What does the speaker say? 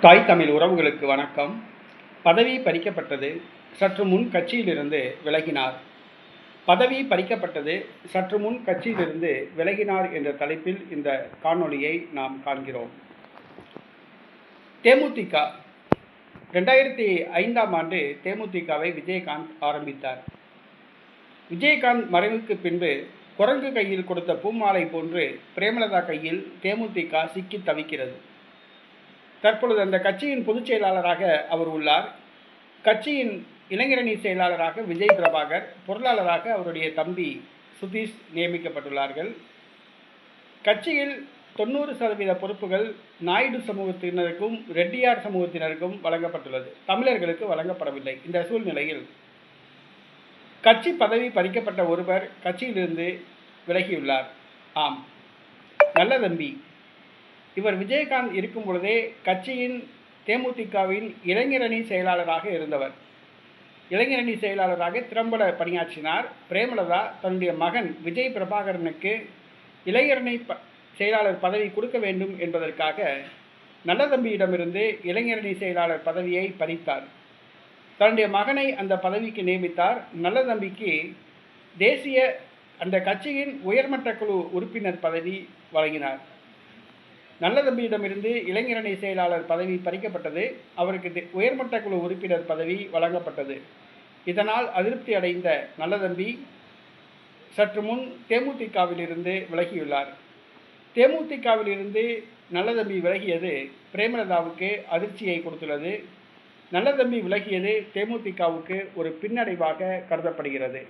தாய் தமிழ் உறவுகளுக்கு வணக்கம். பதவி பறிக்கப்பட்டது சற்று முன் கட்சியிலிருந்து விலகினார். பதவி பறிக்கப்பட்டது சற்று முன் கட்சியிலிருந்து விலகினார் என்ற தலைப்பில் இந்த காணொளியை நாம் காண்கிறோம். தேமுதிக ரெண்டாயிரத்தி ஐந்தாம் ஆண்டு தேமுதிகவை விஜயகாந்த் ஆரம்பித்தார். விஜயகாந்த் மறைவுக்கு பின்பு குரங்கு கையில் கொடுத்த பூமாலை போன்று பிரேமலதா கையில் தேமுதிக சிக்கி தவிக்கிறது. தற்பொழுது அந்த கட்சியின் பொதுச் செயலாளராக அவர் உள்ளார். கட்சியின் இளைஞரணி செயலாளராக விஜய் பிரபாகர் பொருளாளராக அவருடைய தம்பி சுதீஷ் நியமிக்கப்பட்டுள்ளார்கள். கட்சியில் தொண்ணூறு சதவீத பொறுப்புகள் நாயுடு சமூகத்தினருக்கும் ரெட்டியார் சமூகத்தினருக்கும் வழங்கப்பட்டுள்ளது. தமிழர்களுக்கு வழங்கப்படவில்லை. இந்த சூழ்நிலையில் கட்சி பதவி பறிக்கப்பட்ட ஒருவர் கட்சியிலிருந்து விலகியுள்ளார். ஆம். நல்ல தம்பி இவர் விஜயகாந்த் இருக்கும் பொழுதே கட்சியின் தேமுதிகவின் இளைஞரணி செயலாளராக இருந்தவர். இளைஞரணி செயலாளராக திறம்பட பணியாற்றினார். பிரேமலதா தன்னுடைய மகன் விஜய் பிரபாகரனுக்கு இளைஞரணி ப செயலாளர் பதவி கொடுக்க வேண்டும் என்பதற்காக நல்லதம்பியிடமிருந்து இளைஞரணி செயலாளர் பதவியை பறித்தார். தன்னுடைய மகனை அந்த பதவிக்கு நியமித்தார். நல்லதம்பிக்கு தேசிய அந்த கட்சியின் உயர்மட்ட குழு உறுப்பினர் பதவி வழங்கினார். நல்லதம்பியிடமிருந்து இளைஞரணி செயலாளர் பதவி பறிக்கப்பட்டது. அவருக்கு உயர்மட்ட குழு உறுப்பினர் பதவி வழங்கப்பட்டது. இதனால் அதிருப்தி அடைந்த நல்லதம்பி சற்று முன் தேமுதிகவிலிருந்து விலகியுள்ளார். தேமுதிகவிலிருந்து நல்லதம்பி விலகியது பிரேமலதாவுக்கு அதிர்ச்சியை கொடுத்துள்ளது. நல்லதம்பி விலகியது தேமுதிகவுக்கு ஒரு பின்னடைவாக கருதப்படுகிறது.